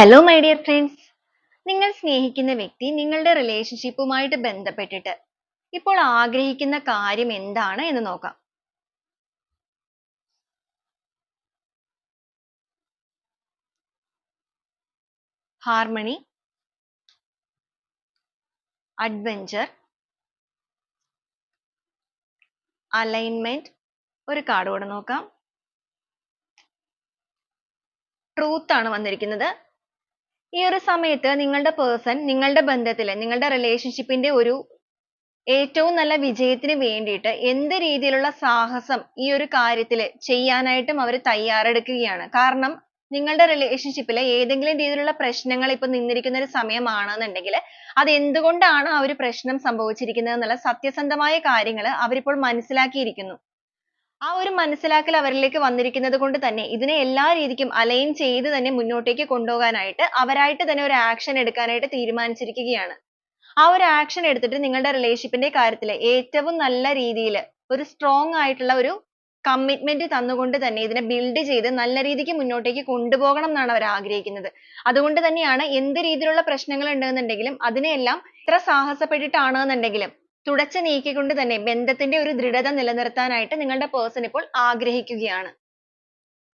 Hello my dear friends നിങ്ങൾ സ്നേഹിക്കുന്ന വ്യക്തി നിങ്ങളുടെ റിലേഷൻഷിപ്പുമായിട്ട് ബന്ധപ്പെട്ടിട്ട് ഇപ്പോൾ ആഗ്രഹിക്കുന്ന കാര്യം എന്താണ് എന്ന് നോക്കാം. ഹാർമണി അഡ്വഞ്ചർ അലൈൻമെന്റ് ഒരു കാർഡ് കൂടെ നോക്കാം. ട്രൂത്ത് ആണ് വന്നിരിക്കുന്നത്. ഈ ഒരു സമയത്ത് നിങ്ങളുടെ പേഴ്സൺ നിങ്ങളുടെ ബന്ധത്തിൽ നിങ്ങളുടെ റിലേഷൻഷിപ്പിന്റെ ഒരു ഏറ്റവും നല്ല വിജയത്തിന് വേണ്ടിയിട്ട് എന്ത് രീതിയിലുള്ള സാഹസം ഈ ഒരു കാര്യത്തിൽ ചെയ്യാനായിട്ടും അവർ തയ്യാറെടുക്കുകയാണ്. കാരണം നിങ്ങളുടെ റിലേഷൻഷിപ്പിൽ ഏതെങ്കിലും രീതിയിലുള്ള പ്രശ്നങ്ങൾ ഇപ്പൊ നിന്നിരിക്കുന്ന ഒരു സമയമാണെന്നുണ്ടെങ്കിൽ അത് എന്തുകൊണ്ടാണ് ആ ഒരു പ്രശ്നം സംഭവിച്ചിരിക്കുന്നത് എന്നുള്ള സത്യസന്ധമായ കാര്യങ്ങൾ അവരിപ്പോൾ മനസ്സിലാക്കിയിരിക്കുന്നു. ആ ഒരു മനസ്സിലാക്കൽ അവരിലേക്ക് വന്നിരിക്കുന്നത് കൊണ്ട് തന്നെ ഇതിനെ എല്ലാ രീതിക്കും അലൈൻ ചെയ്ത് തന്നെ മുന്നോട്ടേക്ക് കൊണ്ടുപോകാനായിട്ട് അവരായിട്ട് തന്നെ ഒരു ആക്ഷൻ എടുക്കാനായിട്ട് തീരുമാനിച്ചിരിക്കുകയാണ്. ആ ഒരു ആക്ഷൻ എടുത്തിട്ട് നിങ്ങളുടെ റിലേഷൻഷിപ്പിന്റെ കാര്യത്തിൽ ഏറ്റവും നല്ല രീതിയിൽ ഒരു സ്ട്രോങ് ആയിട്ടുള്ള ഒരു കമ്മിറ്റ്മെന്റ് തന്നുകൊണ്ട് തന്നെ ഇതിനെ ബിൽഡ് ചെയ്ത് നല്ല രീതിക്ക് മുന്നോട്ടേക്ക് കൊണ്ടുപോകണം എന്നാണ് അവർ ആഗ്രഹിക്കുന്നത്. അതുകൊണ്ട് തന്നെയാണ് എന്ത് രീതിയിലുള്ള പ്രശ്നങ്ങൾ ഉണ്ടെന്നുണ്ടെങ്കിലും അതിനെയെല്ലാം ഇത്ര സാഹസപ്പെട്ടിട്ടാണെന്നുണ്ടെങ്കിലും തുടച്ചു നീക്കിക്കൊണ്ട് തന്നെ ബന്ധത്തിന്റെ ഒരു ദൃഢത നിലനിർത്താനായിട്ട് നിങ്ങളുടെ person ഇപ്പോൾ ആഗ്രഹിക്കുകയാണ്.